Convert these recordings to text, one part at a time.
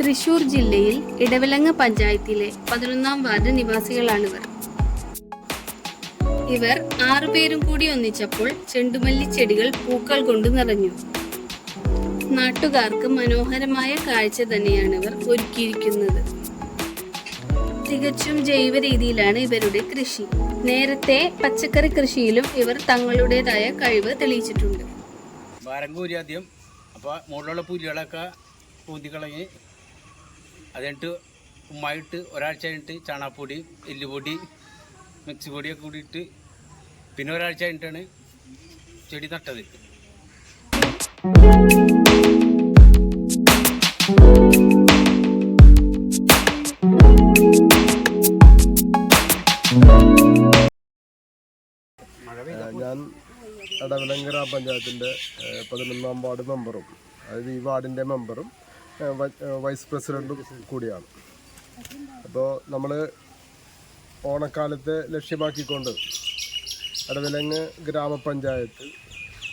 തൃശൂർ ജില്ലയിൽ ഇടവിലങ്ങ് പഞ്ചായത്തിലെ പതിനൊന്നാം വാർഡ് നിവാസികളാണിവർ. ഇവർ ആറുപേരും കൂടി ഒന്നിച്ചപ്പോൾ ചെണ്ടുമല്ലി ചെടികൾ പൂക്കൾ കൊണ്ട് നിറഞ്ഞു. നാട്ടുകാർക്ക് മനോഹരമായ കാഴ്ച തന്നെയാണ് ഇവർ ഒരുക്കിയിരിക്കുന്നത്. തികച്ചും ജൈവ രീതിയിലാണ് ഇവരുടെ കൃഷി. നേരത്തെ പച്ചക്കറി കൃഷിയിലും ഇവർ തങ്ങളുടേതായ കഴിവ് തെളിയിച്ചിട്ടുണ്ട്. ഭാരം ആദ്യം അപ്പോൾ മുകളിലുള്ള പുല്ലുകളൊക്കെ പൂന്തിക്കളഞ്ഞ് അത് കഴിഞ്ഞിട്ട് ഉമ്മായിട്ട് ഒരാഴ്ച കഴിഞ്ഞിട്ട് ചാണാപ്പൊടി എല്ലുപൊടി മിക്സി പൊടിയൊക്കെ കൂടിയിട്ട് പിന്നെ ഒരാഴ്ച കഴിഞ്ഞിട്ടാണ് ചെടി നട്ടത്. ഞാൻ എടവിലം ഗ്രാമപഞ്ചായത്തിന്റെ ഏഹ് പതിനൊന്നാം വാർഡ് മെമ്പറും. അതായത് ഈ വാർഡിന്റെ മെമ്പറും. വൈസ് പ്രസിഡന്റും കൂടിയാണ്. അപ്പോൾ നമ്മൾ ഓണക്കാലത്തെ ലക്ഷ്യമാക്കിക്കൊണ്ട് അടവിലങ്ങ് ഗ്രാമപഞ്ചായത്ത്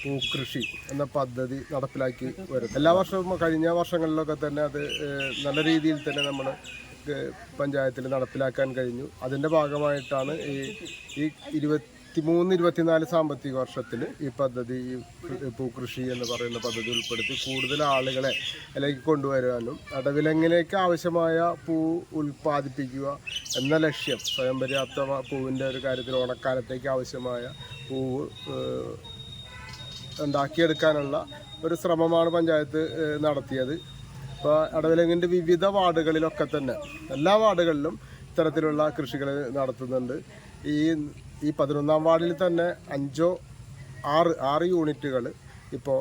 പൂക്കൃഷി എന്ന പദ്ധതി നടപ്പിലാക്കി വരും എല്ലാ വർഷവും കഴിഞ്ഞ വർഷങ്ങളിലൊക്കെ തന്നെ അത് നല്ല രീതിയിൽ തന്നെ നമ്മൾ പഞ്ചായത്തിൽ നടപ്പിലാക്കാൻ കഴിഞ്ഞു. അതിന്റെ ഭാഗമായിട്ടാണ് ഈ ഈ ഇരുപത്തിമൂന്ന് ഇരുപത്തിനാല് സാമ്പത്തിക വർഷത്തിൽ ഈ പദ്ധതി ഈ പൂക്കൃഷി എന്ന് പറയുന്ന പദ്ധതി ഉൾപ്പെടുത്തി കൂടുതൽ ആളുകളെ അതിലേക്ക് കൊണ്ടുവരാനും അടവിലെങ്ങിലേക്ക് ആവശ്യമായ പൂ ഉൽപ്പാദിപ്പിക്കുക എന്ന ലക്ഷ്യം സ്വയം പര്യാപ്ത പൂവിന്റെ ഒരു കാര്യത്തിൽ ഓണക്കാലത്തേക്ക് ആവശ്യമായ പൂവ് ഉണ്ടാക്കിയെടുക്കാനുള്ള ഒരു ശ്രമമാണ് പഞ്ചായത്ത് നടത്തിയത്. ഇപ്പോൾ അടവിലങ്ങിന്റെ വിവിധ വാർഡുകളിലൊക്കെ തന്നെ എല്ലാ വാർഡുകളിലും ഇത്തരത്തിലുള്ള കൃഷികൾ നടത്തുന്നുണ്ട്. ഈ ഈ പതിനൊന്നാം വാർഡിൽ തന്നെ അഞ്ചോ ആറ് ആറ് യൂണിറ്റുകൾ ഇപ്പോൾ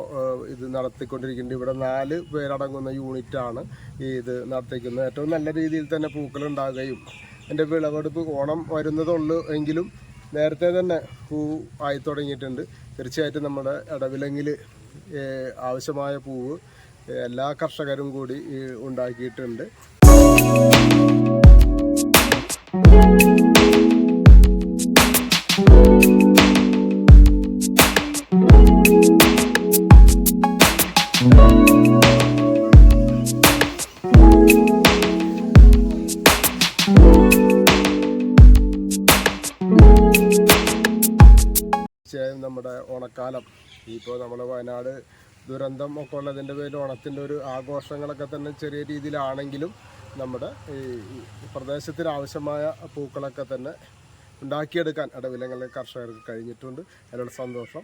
ഇത് നടത്തിക്കൊണ്ടിരിക്കുന്നുണ്ട്. ഇവിടെ നാല് പേരടങ്ങുന്ന യൂണിറ്റാണ് ഈ ഇത് നടത്തിക്കുന്നത്. ഏറ്റവും നല്ല രീതിയിൽ തന്നെ പൂക്കൾ ഉണ്ടാകുകയും എന്റെ വിളവെടുപ്പ് ഓണം വരുന്നതുള്ളൂ എങ്കിലും നേരത്തെ തന്നെ പൂ ആയി തുടങ്ങിയിട്ടുണ്ട്. തീർച്ചയായിട്ടും നമ്മുടെ ഇടവിലെങ്കിൽ ആവശ്യമായ പൂവ് എല്ലാ കർഷകരും കൂടി ഉണ്ടാക്കിയിട്ടുണ്ട്. നമ്മുടെ ഓണക്കാലം. ഇപ്പോൾ നമ്മൾ വയനാട് ദുരന്തം ഒക്കെ ഉള്ളതിന്റെ പേരിൽ ഓണത്തിന്റെ ഒരു ആഘോഷങ്ങളൊക്കെ തന്നെ ചെറിയ രീതിയിലാണെങ്കിലും നമ്മുടെ ഈ പ്രദേശത്തിനാവശ്യമായ പൂക്കളൊക്കെ തന്നെ ഉണ്ടാക്കിയെടുക്കാൻ ഇടവിലങ്ങളിൽ കർഷകർക്ക് കഴിഞ്ഞിട്ടുണ്ട്. അതിനുള്ള സന്തോഷം